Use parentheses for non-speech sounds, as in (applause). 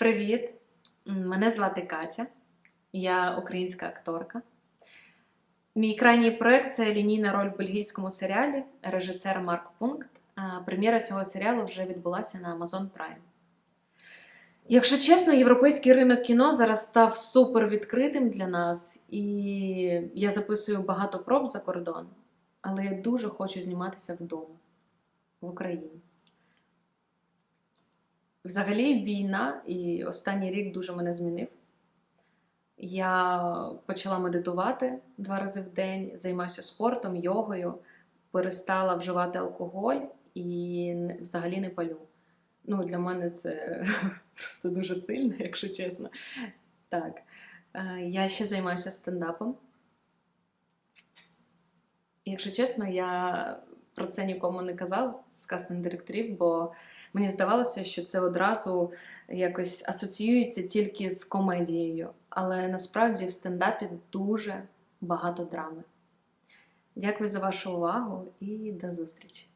Привіт! Мене звати Катя, я українська акторка. Мій крайній проект це лінійна роль в бельгійському серіалі режисер Марк Пункт. Прем'єра цього серіалу вже відбулася на Amazon Prime. Якщо чесно, європейський ринок кіно зараз став супер відкритим для нас, і я записую багато проб за кордон, але я дуже хочу зніматися вдома, в Україні. Взагалі, війна і останній рік дуже мене змінив. Я почала медитувати два рази в день, займаюся спортом, йогою, перестала вживати алкоголь і взагалі не палю. Ну, для мене це (laughs) просто дуже сильно, якщо чесно. Так. Е, Я ще займаюся стендапом. Якщо чесно, я про це нікому не казала з кастинг директорів, бо мені здавалося, що це одразу якось асоціюється тільки з комедією. Але насправді в стендапі дуже багато драми. Дякую за вашу увагу і до зустрічі!